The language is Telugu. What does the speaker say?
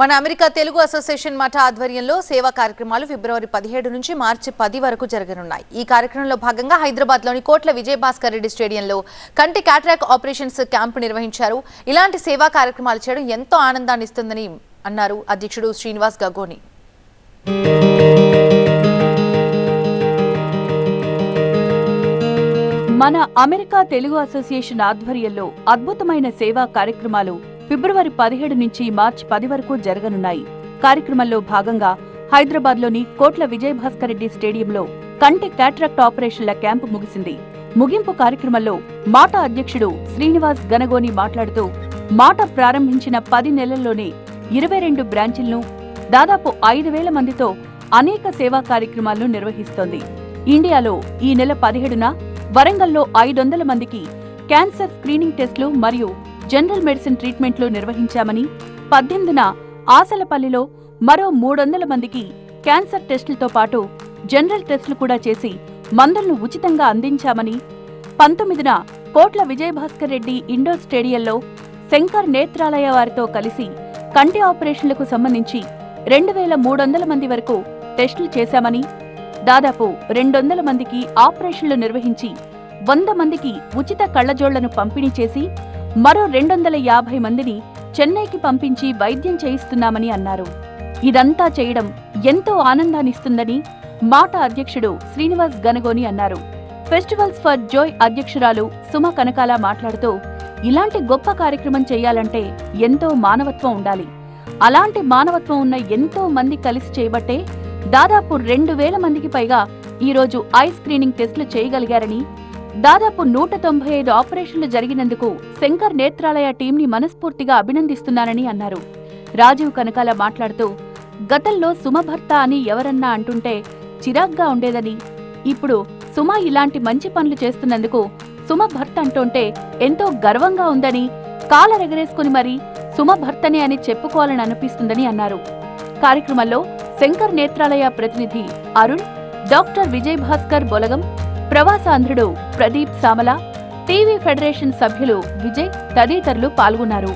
మన అమెరికా తెలుగు అసోసియేషన్ మఠ ఆధ్వర్యంలో సేవా కార్యక్రమాలు ఫిబ్రవరి పదిహేడు నుంచి మార్చి పది వరకు జరగనున్నాయి. ఈ కార్యక్రమంలో భాగంగా హైదరాబాద్లోని కోట్ల విజయభాస్కర్ రెడ్డి స్టేడియంలో కంటి క్యాట్రాక్ ఆపరేషన్స్ క్యాంపు నిర్వహించారు. ఇలాంటి సేవా కార్యక్రమాలు చేయడం ఎంతో ఆనందాన్ని ఇస్తుందని అన్నారు అధ్యక్షుడు శ్రీనివాస్ గగోని. మన అమెరికా తెలుగు అసోసియేషన్ ఆధ్వర్యంలో అద్భుతమైన సేవా కార్యక్రమాలు ఫిబ్రవరి పదిహేడు నుంచి మార్చి పది వరకు జరగనున్నాయి. కార్యక్రమంలో భాగంగా హైదరాబాద్లోని కోట్ల విజయభాస్కర్ రెడ్డి స్టేడియంలో కంటి కాట్రాక్ట్ ఆపరేషన్ల క్యాంపు ముగిసింది. ముగింపు కార్యక్రమంలో మాట అధ్యక్షుడు శ్రీనివాస్ గనగోని మాట్లాడుతూ మాట ప్రారంభించిన పది నెలల్లోనే ఇరవై రెండు బ్రాంచీలను దాదాపు ఐదు వేల మందితో అనేక సేవా కార్యక్రమాలను నిర్వహిస్తోంది. ఇండియాలో ఈ నెల పదిహేడున వరంగల్లో ఐదు వందల మందికి క్యాన్సర్ స్క్రీనింగ్ టెస్టులు మరియు జనరల్ మెడిసిన్ ట్రీట్మెంట్లు నిర్వహించామని పద్దెనిమిదిన ఆసలపల్లిలో మరో మూడొందల మందికి క్యాన్సర్ టెస్టులతో పాటు జనరల్ టెస్టులు కూడా చేసి మందులను ఉచితంగా అందించామని పంతొమ్మిదిన కోట్ల విజయభాస్కర్ రెడ్డి ఇండోర్ స్టేడియంలో శంకర్ నేత్రాలయ వారితో కలిసి కంటి ఆపరేషన్లకు సంబంధించి రెండు వేల మూడు వందల మంది వరకు టెస్టులు చేశామని దాదాపు రెండొందల మందికి ఆపరేషన్లు నిర్వహించి వంద మందికి ఉచిత కళ్ళజోళ్ళను పంపిణీ చేసి మరో రెండొందల యాభై మందిని చెన్నైకి పంపించి వైద్యం చేయిస్తున్నామని అన్నారు. ఇదంతా చేయడం ఎంతో ఆనందాన్నిస్తుందని మాట అధ్యక్షుడు శ్రీనివాస్ గనగోని అన్నారు. ఫెస్టివల్స్ ఫర్ జోయ్ అధ్యక్షురాలు సుమ కనకాల మాట్లాడుతూ ఇలాంటి గొప్ప కార్యక్రమం చేయాలంటే ఎంతో మానవత్వం ఉండాలి. అలాంటి మానవత్వం ఉన్న ఎంతో మంది కలిసి చేయబట్టే దాదాపు రెండు వేల మందికి పైగా ఈరోజు ఐ స్క్రీనింగ్ టెస్టులు చేయగలిగారని దాదాపు నూట తొంభై ఐదు ఆపరేషన్లు జరిగినందుకు శంకర్ నేత్రాలయ టీంని మనస్ఫూర్తిగా అభినందిస్తున్నానని అన్నారు. రాజీవ్ కనకాల మాట్లాడుతూ గతంలో సుమ భర్త అని ఎవరన్నా అంటుంటే చిరాగ్గా ఉండేదని ఇప్పుడు సుమ ఇలాంటి మంచి పనులు చేస్తున్నందుకు సుమ భర్త అంటుంటే ఎంతో గర్వంగా ఉందని కాలరెగరేసుకుని మరీ సుమ భర్తనే అని చెప్పుకోవాలని అనిపిస్తుందని అన్నారు. కార్యక్రమంలో శంకర్ నేత్రాలయ ప్రతినిధి అరుణ్ డాక్టర్ విజయ్ భాస్కర్ బొలగం ప్రవాసాంధ్రుడు ప్రదీప్ సామల టీవీ ఫెడరేషన్ సభ్యులు విజయ్ తదితరులు పాల్గొన్నారు.